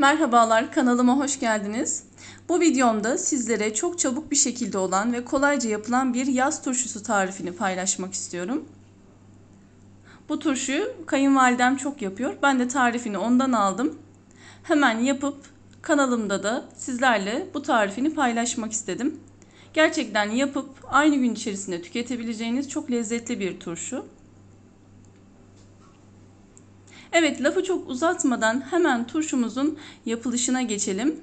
Merhabalar kanalıma hoş geldiniz. Bu videomda sizlere çok çabuk bir şekilde olan ve kolayca yapılan bir yaz turşusu tarifini paylaşmak istiyorum. Bu turşuyu kayınvalidem çok yapıyor. Ben de tarifini ondan aldım. Hemen yapıp kanalımda da sizlerle bu tarifini paylaşmak istedim. Gerçekten yapıp aynı gün içerisinde tüketebileceğiniz çok lezzetli bir turşu. Evet lafı çok uzatmadan hemen turşumuzun yapılışına geçelim.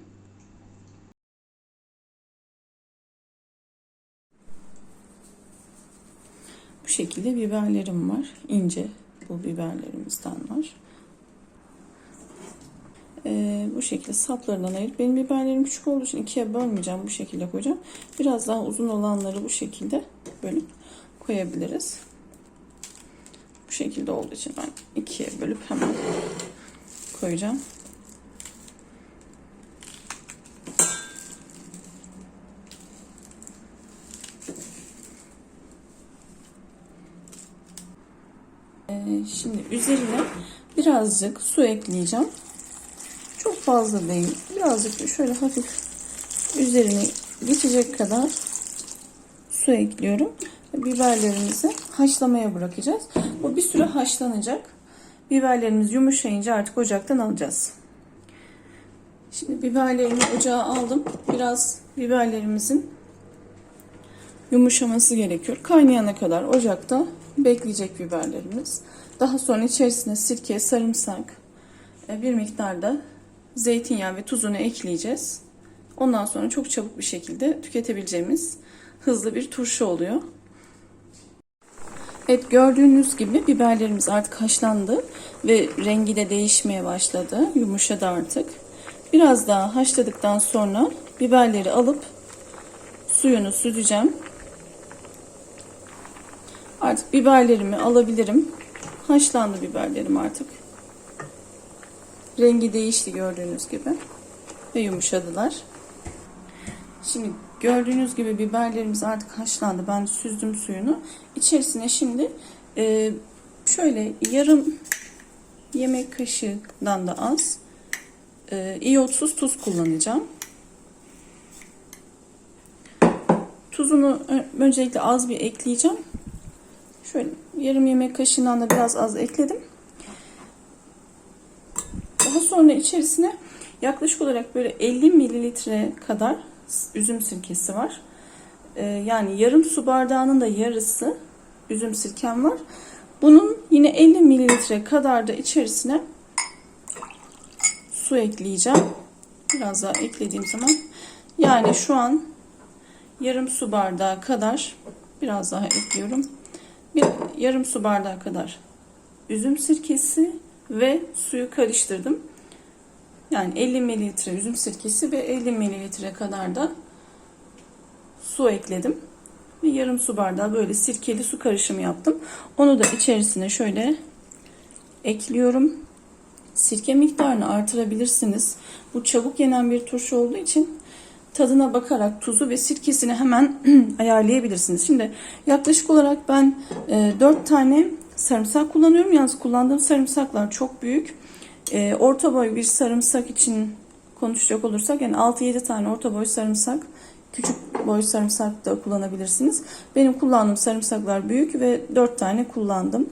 Bu şekilde biberlerim var. İnce bu biberlerimizden var. Ee, bu şekilde saplarından ayırıp benim biberlerim küçük olduğu için ikiye bölmeyeceğim. Bu şekilde koyacağım. Biraz daha uzun olanları bu şekilde bölüp koyabiliriz. Şekilde olduğu için ben ikiye bölüp hemen koyacağım. Ee, şimdi üzerine birazcık su ekleyeceğim. Çok fazla değil. Birazcık şöyle hafif üzerine geçecek kadar su ekliyorum. Biberlerimizi haşlamaya bırakacağız. Bu bir süre haşlanacak. Biberlerimiz yumuşayınca artık ocaktan alacağız. Şimdi biberlerimi ocağa aldım. Biraz biberlerimizin yumuşaması gerekiyor. Kaynayana kadar ocakta bekleyecek biberlerimiz. Daha sonra içerisine sirke, sarımsak, e, bir miktarda zeytinyağı ve tuzunu ekleyeceğiz. Ondan sonra çok çabuk bir şekilde tüketebileceğimiz hızlı bir turşu oluyor. Evet gördüğünüz gibi biberlerimiz artık haşlandı ve rengi de değişmeye başladı. Yumuşadı artık. Biraz daha haşladıktan sonra biberleri alıp suyunu süzeceğim. Artık biberlerimi alabilirim. Haşlandı biberlerim artık. Rengi değişti gördüğünüz gibi. Ve yumuşadılar. Şimdi gördüğünüz gibi biberlerimiz artık haşlandı. Ben süzdüm suyunu. İçerisine şimdi e, şöyle yarım yemek kaşığından da az e, iyotsuz tuz kullanacağım. Tuzunu öncelikle az bir ekleyeceğim. Şöyle yarım yemek kaşığından da biraz az ekledim. Daha sonra içerisine yaklaşık olarak böyle 50 mililitre kadar üzüm sirkesi var. Ee, yani yarım su bardağının da yarısı üzüm sirkem var. Bunun yine 50 mililitre kadar da içerisine su ekleyeceğim. Biraz daha eklediğim zaman yani şu an yarım su bardağı kadar biraz daha ekliyorum. Bir yarım su bardağı kadar üzüm sirkesi ve suyu karıştırdım. Yani 50 mililitre üzüm sirkesi ve 50 mililitre kadar da su ekledim. Ve yarım su bardağı böyle sirkeli su karışımı yaptım. Onu da içerisine şöyle ekliyorum. Sirke miktarını artırabilirsiniz. Bu çabuk yenen bir turşu olduğu için tadına bakarak tuzu ve sirkesini hemen ayarlayabilirsiniz. Şimdi yaklaşık olarak ben 4 tane sarımsak kullanıyorum. Yalnız kullandığım sarımsaklar çok büyük. E, orta boy bir sarımsak için konuşacak olursak yani 6-7 tane orta boy sarımsak küçük boy sarımsak da kullanabilirsiniz. Benim kullandığım sarımsaklar büyük ve 4 tane kullandım.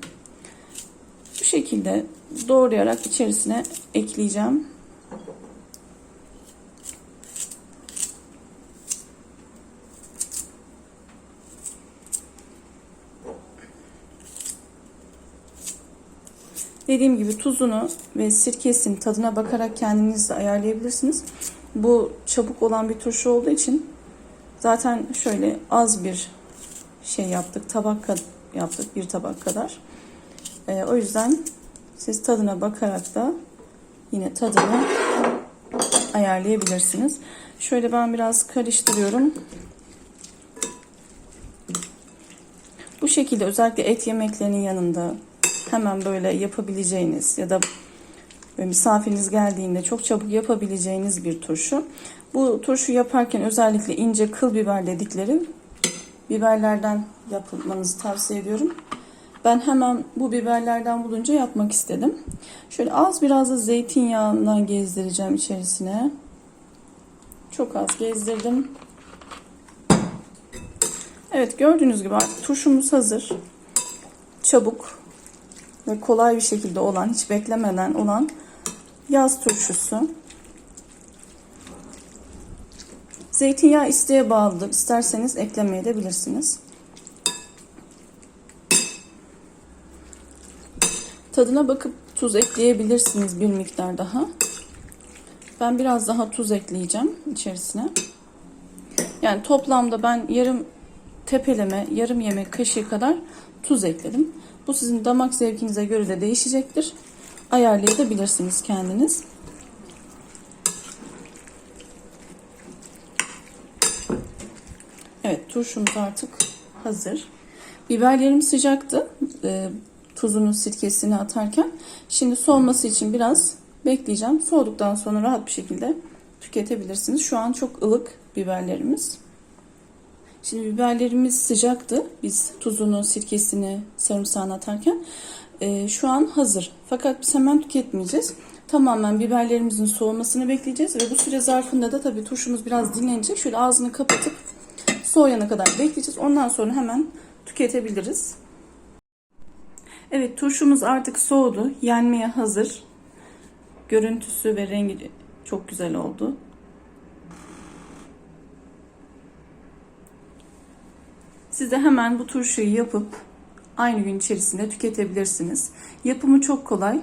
Bu şekilde doğrayarak içerisine ekleyeceğim. Dediğim gibi tuzunu ve sirkesini tadına bakarak kendiniz de ayarlayabilirsiniz. Bu çabuk olan bir turşu olduğu için zaten şöyle az bir şey yaptık. Tabak yaptık. Bir tabak kadar. Ee, o yüzden siz tadına bakarak da yine tadını ayarlayabilirsiniz. Şöyle ben biraz karıştırıyorum. Bu şekilde özellikle et yemeklerinin yanında hemen böyle yapabileceğiniz ya da misafiriniz geldiğinde çok çabuk yapabileceğiniz bir turşu. Bu turşu yaparken özellikle ince kıl biber dedikleri biberlerden yapılmanızı tavsiye ediyorum. Ben hemen bu biberlerden bulunca yapmak istedim. Şöyle az biraz da zeytinyağından gezdireceğim içerisine. Çok az gezdirdim. Evet gördüğünüz gibi artık turşumuz hazır. Çabuk ve kolay bir şekilde olan, hiç beklemeden olan yaz turşusu. Zeytinyağı isteğe bağlıdır. İsterseniz eklemeye de. Tadına bakıp tuz ekleyebilirsiniz bir miktar daha. Ben biraz daha tuz ekleyeceğim içerisine. Yani toplamda ben yarım tepeleme, yarım yemek kaşığı kadar tuz ekledim. Bu sizin damak zevkinize göre de değişecektir. Ayarlayabilirsiniz kendiniz. Evet turşumuz artık hazır. Biberlerim sıcaktı. E, tuzunu, sirkesini atarken. Şimdi soğuması için biraz bekleyeceğim. Soğuduktan sonra rahat bir şekilde tüketebilirsiniz. Şu an çok ılık biberlerimiz. Şimdi biberlerimiz sıcaktı. Biz tuzunu, sirkesini, sarımsağını atarken. E, şu an hazır. Fakat biz hemen tüketmeyeceğiz. Tamamen biberlerimizin soğumasını bekleyeceğiz. Ve bu süre zarfında da tabii turşumuz biraz dinlenecek. Şöyle ağzını kapatıp soğuyana kadar bekleyeceğiz. Ondan sonra hemen tüketebiliriz. Evet turşumuz artık soğudu. Yenmeye hazır. Görüntüsü ve rengi çok güzel oldu. Siz de hemen bu turşuyu yapıp aynı gün içerisinde tüketebilirsiniz. Yapımı çok kolay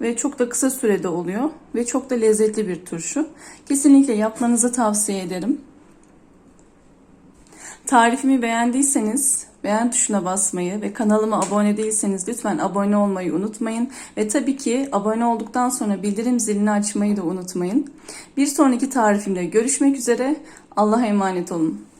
ve çok da kısa sürede oluyor ve çok da lezzetli bir turşu. Kesinlikle yapmanızı tavsiye ederim. Tarifimi beğendiyseniz beğen tuşuna basmayı ve kanalıma abone değilseniz lütfen abone olmayı unutmayın. Ve tabii ki abone olduktan sonra bildirim zilini açmayı da unutmayın. Bir sonraki tarifimde görüşmek üzere. Allah'a emanet olun.